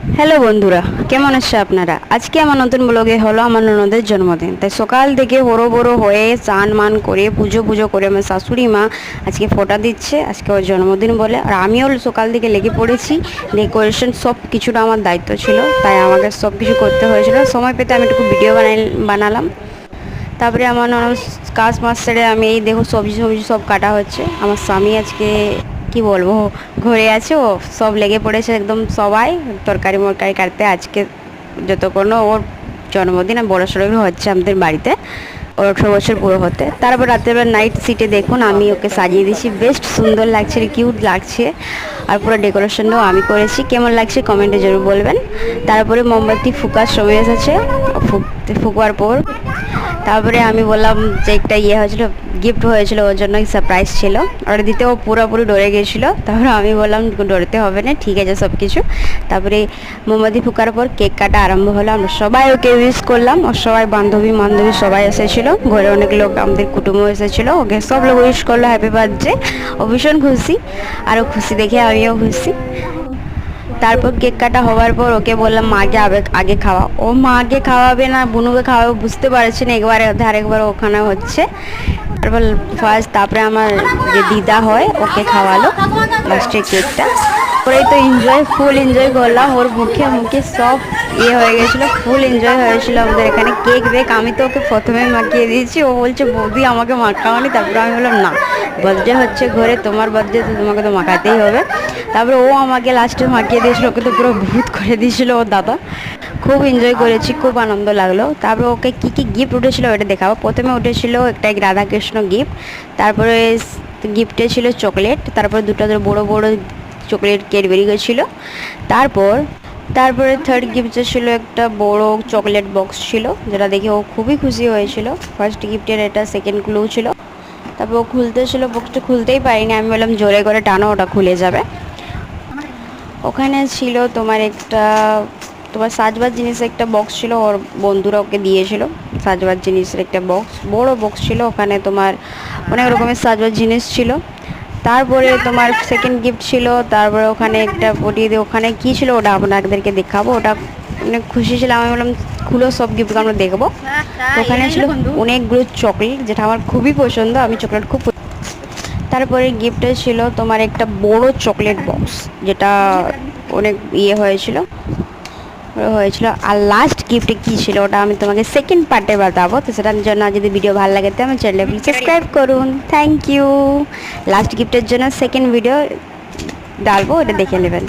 Hello বন্ধুরা, কেমন আছে আপনারা? আজকে আমার নতুন ব্লগে হলো আমার ননদের জন্মদিন। তাই সকাল থেকে হরো বড়ো হয়ে চান মান করে, পুজো পুজো করে আমার শাশুড়ি মা আজকে ফোটা দিচ্ছে, আজকে ওর জন্মদিন বলে। আর আমিও সকাল থেকে লেগে পড়েছি, ডেকোরেশন সব কিছুটা আমার দায়িত্ব ছিল, তাই আমাকে সব কিছু করতে হয়েছিল। সময় পেতে আমি একটু ভিডিও বানাই, বানালাম। তারপরে আমার ননদ কাজ মাস ছেড়ে আমি এই দেখো সবজি সবজি সব কাটা হচ্ছে। আমার স্বামী আজকে কি বলব, ঘরে আছে ও সব লেগে পড়েছে একদম সবাই। তরকারি মরকারি কাটতে আজকে যতক্ষণ ওর জন্মদিন আর বড় সড়ো হচ্ছে আমাদের বাড়িতে, ওর আঠেরো বছর পুরো হতে। তারপর রাত্রেবেলা নাইট সিটে দেখুন, আমি ওকে সাজিয়ে দিয়েছি বেস্ট সুন্দর লাগছে কিউট লাগছে। আর পুরো ডেকোরেশনটাও আমি করেছি, কেমন লাগছে কমেন্টে জরুর বলবেন। তারপরে মোমবাতি, ফুকার সময় এসেছে ফুকতে ফুকবার পর তারপরে আমি বললাম যে একটা ইয়ে হয়েছিল গিফট হয়েছিল, ওর জন্য সারপ্রাইজ ছিল। ওটা দিতে ও পুরোপুরি ডরে গিয়েছিল তারপরে আমি বললাম, ডরতে হবে না, ঠিক আছে সব কিছু তারপরে মোমবাতি ফুকার পর কেক কাটা আরম্ভ হলো। আমরা সবাই ওকে উইশ করলাম। ওর সবাই বান্ধবী বান্ধবী সবাই এসেছিল। ঘরে অনেক লোক, আমাদের কুটুম্ব এসেছিল। ওকে সব লোক উইশ করল হ্যাপি বার্থডে ও ভীষণ খুশি। আরও খুশি দেখে আমিও খুশি। তারপর কেক কাটা হওয়ার পর ওকে বললাম মাকে আগে আগে খাওয়া। ও মাকে খাওয়াবে না, বুনুকে খাওয়াবে, বুঝতে পারছে না। একবার আরেকবার ওখানে হচ্ছে। তারপর ফার্স্ট তারপরে আমার যে দিদা হয়, ওকে খাওয়ালো লাস্টের কেকটা। ওরাই তো এনজয় ফুল এনজয় করলাম। ওর মুখে মুখে সব ইয়ে হয়ে গেছিল ফুল এনজয় হয়েছিল আমাদের এখানে। কেক বেক, আমি তো ওকে প্রথমে মাখিয়ে দিয়েছি। ও বলছে, বৌদি, আমাকে মাখাওনি। তারপরে আমি বললাম, না বার্থডে হচ্ছে ঘরে, তোমার বার্থডে তো তোমাকে তো মাখাতেই হবে। তারপরে ও আমাকে লাস্টে মাখিয়ে দিয়েছিল, ওকে তো পুরো ভূত করে দিয়েছিল ওর দাদা। খুব এনজয় করেছি, খুব আনন্দ লাগল। তারপরে ওকে কী কী গিফট উঠেছিল ওটা দেখাবো। প্রথমে উঠেছিল একটা রাধাকৃষ্ণ গিফট তারপরে গিফটে ছিল চকলেট তারপরে দুটো বড় বড় চকলেট ক্যাডবেরি গেছিল তারপর, তারপরে থার্ড গিফটে ছিল একটা বড় চকলেট বক্স ছিল, যেটা দেখে ও খুবই খুশি হয়েছিল। ফার্স্ট গিফটের এটা সেকেন্ড ক্লু ছিল। তারপর ও খুলতে ছিল বক্সটা খুলতেই পারিনি। আমি বললাম, জোরে করে টানো, ওটা খুলে যাবে। ওখানে ছিল তোমার একটা তোমার সাজবার জিনিসের একটা বক্স ছিল ওর বন্ধুরা ওকে দিয়েছিল সাজবার জিনিসের একটা বক্স বড় বক্স ছিল ওখানে তোমার অনেক রকমের সাজবার জিনিস ছিল। তারপরে তোমার সেকেন্ড গিফট ছিল তারপরে ওখানে একটা ওটি ওখানে কী ছিল ওটা আপনাদেরকে দেখাবো ওটা অনেক খুশি ছিলাম আমি বললাম খুলো সব গিফট আমরা দেখব। ওখানে ছিল অনেকগুলো চকলেট যেটা আমার খুবই পছন্দ আমি চকলেট খুব তারপরে গিফট ছিল তোমার একটা বড় চকলেট বক্স যেটা অনেক ইয়ে হয়েছিল। হয়েছিল। আর লাস্ট গিফটে কী ছিল ওটা আমি তোমাকে সেকেন্ড পার্টে বাতাবো। তো সেটার জন্য যদি ভিডিও ভালো লাগে তো আমার চ্যানেলে সাবস্ক্রাইব করুন। থ্যাংক ইউ লাস্ট গিফটের জন্য সেকেন্ড ভিডিও ডালবো, ওটা দেখে নেবেন।